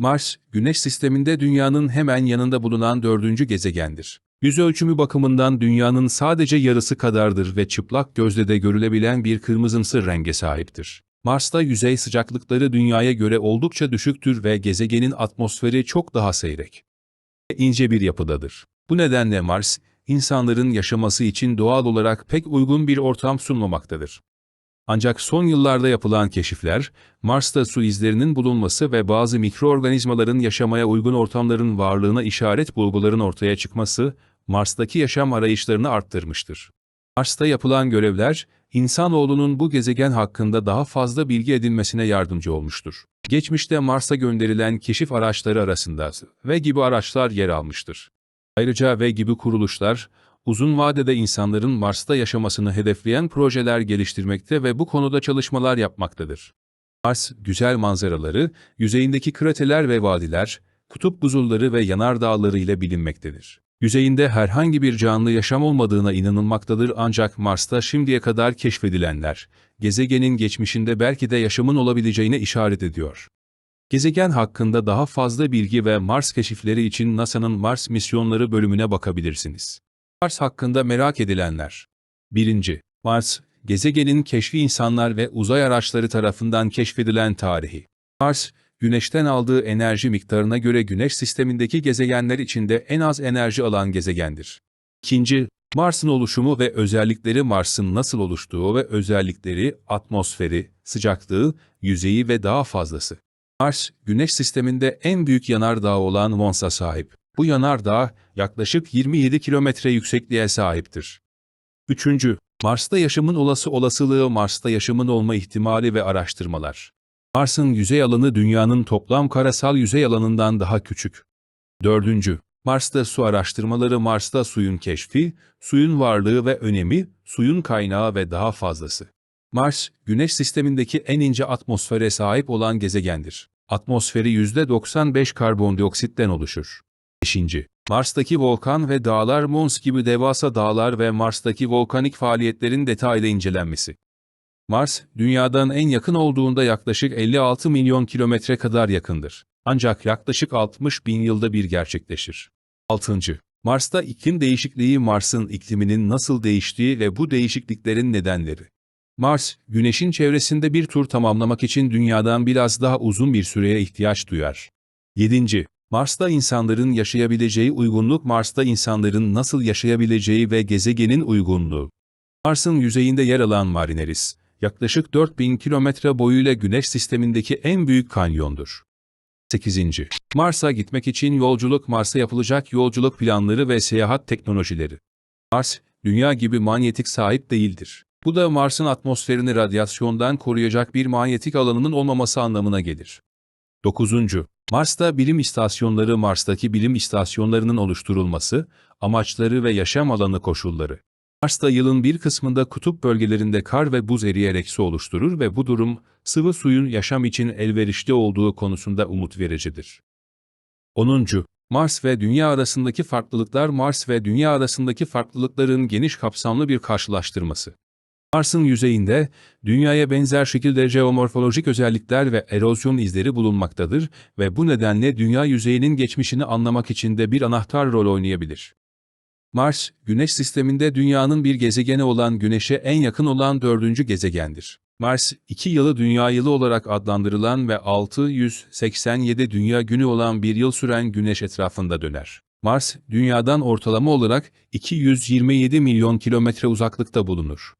Mars, Güneş sisteminde Dünya'nın hemen yanında bulunan dördüncü gezegendir. Yüz ölçümü bakımından Dünya'nın sadece yarısı kadardır ve çıplak gözle de görülebilen bir kırmızımsı renge sahiptir. Mars'ta yüzey sıcaklıkları Dünya'ya göre oldukça düşüktür ve gezegenin atmosferi çok daha seyrek ince bir yapıdadır. Bu nedenle Mars, insanların yaşaması için doğal olarak pek uygun bir ortam sunmamaktadır. Ancak son yıllarda yapılan keşifler, Mars'ta su izlerinin bulunması ve bazı mikroorganizmaların yaşamaya uygun ortamların varlığına işaret bulguların ortaya çıkması, Mars'taki yaşam arayışlarını arttırmıştır. Mars'ta yapılan görevler, insanoğlunun bu gezegen hakkında daha fazla bilgi edinmesine yardımcı olmuştur. Geçmişte Mars'a gönderilen keşif araçları arasında ve gibi araçlar yer almıştır. Ayrıca ve gibi kuruluşlar, uzun vadede insanların Mars'ta yaşamasını hedefleyen projeler geliştirmekte ve bu konuda çalışmalar yapmaktadır. Mars, güzel manzaraları, yüzeyindeki kraterler ve vadiler, kutup buzulları ve yanardağları ile bilinmektedir. Yüzeyinde herhangi bir canlı yaşam olmadığına inanılmaktadır ancak Mars'ta şimdiye kadar keşfedilenler, gezegenin geçmişinde belki de yaşamın olabileceğine işaret ediyor. Gezegen hakkında daha fazla bilgi ve Mars keşifleri için NASA'nın Mars misyonları bölümüne bakabilirsiniz. Mars hakkında merak edilenler 1. Mars, gezegenin keşfi insanlar ve uzay araçları tarafından keşfedilen tarihi. Mars, Güneş'ten aldığı enerji miktarına göre Güneş sistemindeki gezegenler içinde en az enerji alan gezegendir. 2. Mars'ın oluşumu ve özellikleri Mars'ın nasıl oluştuğu ve özellikleri, atmosferi, sıcaklığı, yüzeyi ve daha fazlası. Mars, Güneş sisteminde en büyük yanardağ olan Mons'a sahip. Bu yanardağ yaklaşık 27 kilometre yüksekliğe sahiptir. 3. Mars'ta yaşamın olası olasılığı Mars'ta yaşamın olma ihtimali ve araştırmalar. Mars'ın yüzey alanı Dünya'nın toplam karasal yüzey alanından daha küçük. 4. Mars'ta su araştırmaları Mars'ta suyun keşfi, suyun varlığı ve önemi, suyun kaynağı ve daha fazlası. Mars, Güneş sistemindeki en ince atmosfere sahip olan gezegendir. Atmosferi %95 karbondioksitten oluşur. 5. Mars'taki volkan ve dağlar Mons gibi devasa dağlar ve Mars'taki volkanik faaliyetlerin detaylı incelenmesi. Mars, Dünya'dan en yakın olduğunda yaklaşık 56 milyon kilometre kadar yakındır. Ancak yaklaşık 60 bin yılda bir gerçekleşir. 6. Mars'ta iklim değişikliği Mars'ın ikliminin nasıl değiştiği ve bu değişikliklerin nedenleri. Mars, Güneş'in çevresinde bir tur tamamlamak için Dünya'dan biraz daha uzun bir süreye ihtiyaç duyar. 7. Mars'ta insanların yaşayabileceği uygunluk Mars'ta insanların nasıl yaşayabileceği ve gezegenin uygunluğu. Mars'ın yüzeyinde yer alan Marineris, yaklaşık 4000 kilometre boyuyla Güneş sistemindeki en büyük kanyondur. 8. Mars'a gitmek için yolculuk Mars'a yapılacak yolculuk planları ve seyahat teknolojileri. Mars, Dünya gibi manyetik sahip değildir. Bu da Mars'ın atmosferini radyasyondan koruyacak bir manyetik alanının olmaması anlamına gelir. 9. Mars'ta bilim istasyonları Mars'taki bilim istasyonlarının oluşturulması, amaçları ve yaşam alanı koşulları. Mars'ta yılın bir kısmında kutup bölgelerinde kar ve buz eriyerek su oluşturur ve bu durum, sıvı suyun yaşam için elverişli olduğu konusunda umut vericidir. 10. Mars ve Dünya arasındaki farklılıklar Mars ve Dünya arasındaki farklılıkların geniş kapsamlı bir karşılaştırması. Mars'ın yüzeyinde, Dünya'ya benzer şekilde jeomorfolojik özellikler ve erozyon izleri bulunmaktadır ve bu nedenle Dünya yüzeyinin geçmişini anlamak için de bir anahtar rol oynayabilir. Mars, Güneş sisteminde Dünya'nın bir gezegeni olan Güneş'e en yakın olan dördüncü gezegendir. Mars, iki yılı Dünya yılı olarak adlandırılan ve 687 Dünya günü olan bir yıl süren Güneş etrafında döner. Mars, Dünya'dan ortalama olarak 227 milyon kilometre uzaklıkta bulunur.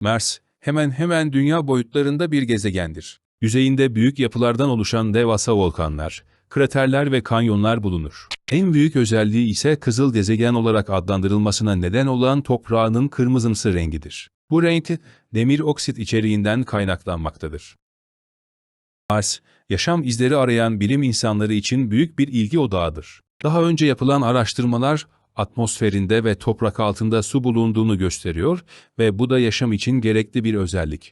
Mars, hemen hemen dünya boyutlarında bir gezegendir. Yüzeyinde büyük yapılardan oluşan devasa volkanlar, kraterler ve kanyonlar bulunur. En büyük özelliği ise kızıl gezegen olarak adlandırılmasına neden olan toprağının kırmızımsı rengidir. Bu renk, demir oksit içeriğinden kaynaklanmaktadır. Mars, yaşam izleri arayan bilim insanları için büyük bir ilgi odağıdır. Daha önce yapılan araştırmalar, atmosferinde ve toprak altında su bulunduğunu gösteriyor ve bu da yaşam için gerekli bir özellik.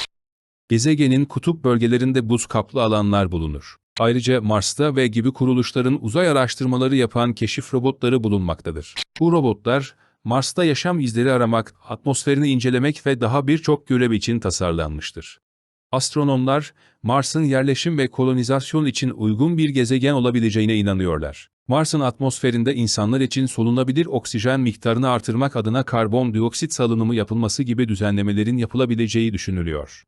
Gezegenin kutup bölgelerinde buz kaplı alanlar bulunur. Ayrıca Mars'ta ve gibi kuruluşların uzay araştırmaları yapan keşif robotları bulunmaktadır. Bu robotlar, Mars'ta yaşam izleri aramak, atmosferini incelemek ve daha birçok görev için tasarlanmıştır. Astronomlar, Mars'ın yerleşim ve kolonizasyon için uygun bir gezegen olabileceğine inanıyorlar. Mars'ın atmosferinde insanlar için solunabilir oksijen miktarını artırmak adına karbondioksit salınımı yapılması gibi düzenlemelerin yapılabileceği düşünülüyor.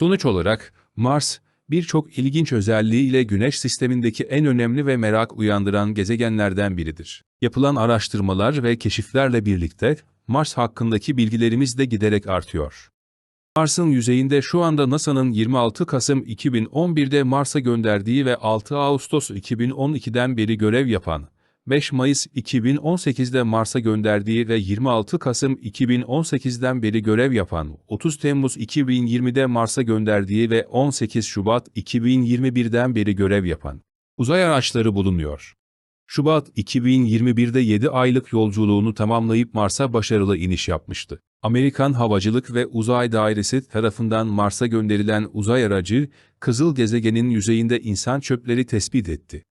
Sonuç olarak, Mars, birçok ilginç özelliğiyle Güneş sistemindeki en önemli ve merak uyandıran gezegenlerden biridir. Yapılan araştırmalar ve keşiflerle birlikte, Mars hakkındaki bilgilerimiz de giderek artıyor. Mars'ın yüzeyinde şu anda NASA'nın 26 Kasım 2011'de Mars'a gönderdiği ve 6 Ağustos 2012'den beri görev yapan, 5 Mayıs 2018'de Mars'a gönderdiği ve 26 Kasım 2018'den beri görev yapan, 30 Temmuz 2020'de Mars'a gönderdiği ve 18 Şubat 2021'den beri görev yapan uzay araçları bulunuyor. Şubat 2021'de 7 aylık yolculuğunu tamamlayıp Mars'a başarılı iniş yapmıştı. Amerikan Havacılık ve Uzay Dairesi tarafından Mars'a gönderilen uzay aracı, Kızıl Gezegen'in yüzeyinde insan çöpleri tespit etti.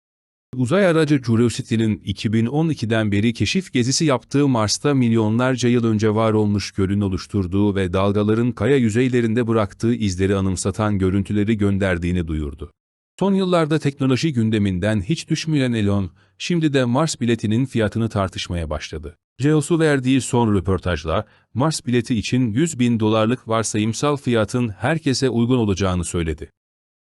Uzay aracı Curiosity'nin 2012'den beri keşif gezisi yaptığı Mars'ta milyonlarca yıl önce var olmuş gölün oluşturduğu ve dalgaların kaya yüzeylerinde bıraktığı izleri anımsatan görüntüleri gönderdiğini duyurdu. Son yıllarda teknoloji gündeminden hiç düşmeyen Elon, şimdi de Mars biletinin fiyatını tartışmaya başladı. Geos'u verdiği son röportajla, Mars bileti için 100 bin dolarlık varsayımsal fiyatın herkese uygun olacağını söyledi.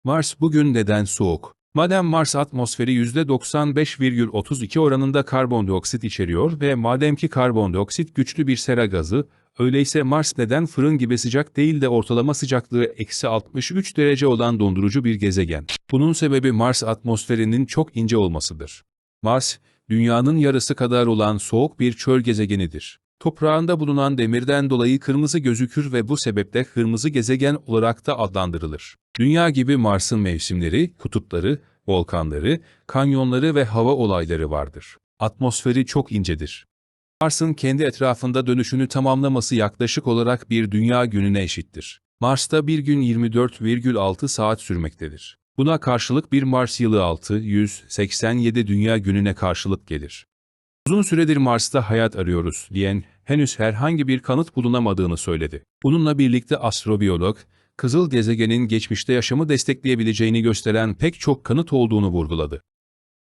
Mars bugün neden soğuk? Madem Mars atmosferi %95,32 oranında karbondioksit içeriyor ve madem ki karbondioksit güçlü bir sera gazı, öyleyse Mars neden fırın gibi sıcak değil de ortalama sıcaklığı eksi 63 derece olan dondurucu bir gezegen? Bunun sebebi Mars atmosferinin çok ince olmasıdır. Mars, dünyanın yarısı kadar olan soğuk bir çöl gezegenidir. Toprağında bulunan demirden dolayı kırmızı gözükür ve bu sebeple kırmızı gezegen olarak da adlandırılır. Dünya gibi Mars'ın mevsimleri, kutupları, volkanları, kanyonları ve hava olayları vardır. Atmosferi çok incedir. Mars'ın kendi etrafında dönüşünü tamamlaması yaklaşık olarak bir dünya gününe eşittir. Mars'ta bir gün 24,6 saat sürmektedir. Buna karşılık bir Mars yılı 687 dünya gününe karşılık gelir. Uzun süredir Mars'ta hayat arıyoruz diyen henüz herhangi bir kanıt bulunamadığını söyledi. Bununla birlikte astrobiyolog, kızıl gezegenin geçmişte yaşamı destekleyebileceğini gösteren pek çok kanıt olduğunu vurguladı.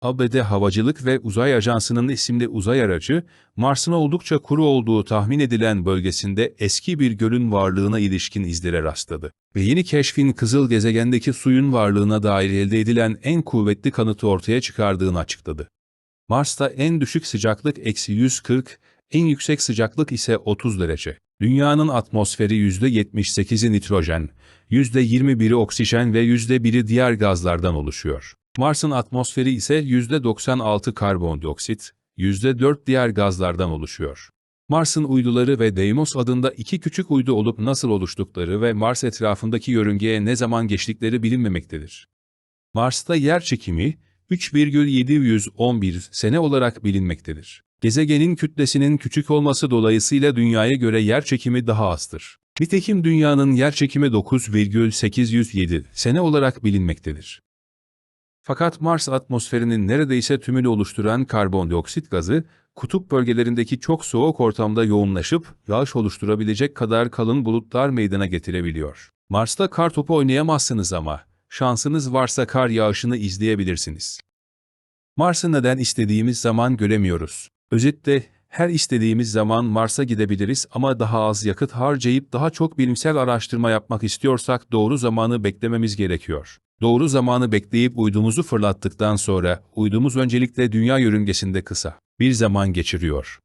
ABD Havacılık ve Uzay Ajansı'nın isimli uzay aracı, Mars'ın oldukça kuru olduğu tahmin edilen bölgesinde eski bir gölün varlığına ilişkin izlere rastladı. Ve yeni keşfin kızıl gezegendeki suyun varlığına dair elde edilen en kuvvetli kanıtı ortaya çıkardığını açıkladı. Mars'ta en düşük sıcaklık eksi 140, en yüksek sıcaklık ise 30 derece. Dünyanın atmosferi %78'i nitrojen, %21'i oksijen ve %1'i diğer gazlardan oluşuyor. Mars'ın atmosferi ise %96 karbondioksit, %4 diğer gazlardan oluşuyor. Mars'ın uyduları ve Deimos adında iki küçük uydu olup nasıl oluştukları ve Mars etrafındaki yörüngeye ne zaman geçtikleri bilinmemektedir. Mars'ta yer çekimi 3,711 sene olarak bilinmektedir. Gezegenin kütlesinin küçük olması dolayısıyla Dünya'ya göre yer çekimi daha azdır. Nitekim Dünya'nın yer çekimi 9,807 sene olarak bilinmektedir. Fakat Mars atmosferinin neredeyse tümünü oluşturan karbondioksit gazı, kutup bölgelerindeki çok soğuk ortamda yoğunlaşıp yağış oluşturabilecek kadar kalın bulutlar meydana getirebiliyor. Mars'ta kar topu oynayamazsınız ama, şansınız varsa kar yağışını izleyebilirsiniz. Mars'ı neden istediğimiz zaman göremiyoruz? Özetle, her istediğimiz zaman Mars'a gidebiliriz ama daha az yakıt harcayıp daha çok bilimsel araştırma yapmak istiyorsak doğru zamanı beklememiz gerekiyor. Doğru zamanı bekleyip uydumuzu fırlattıktan sonra uydumuz öncelikle dünya yörüngesinde kısa bir zaman geçiriyor.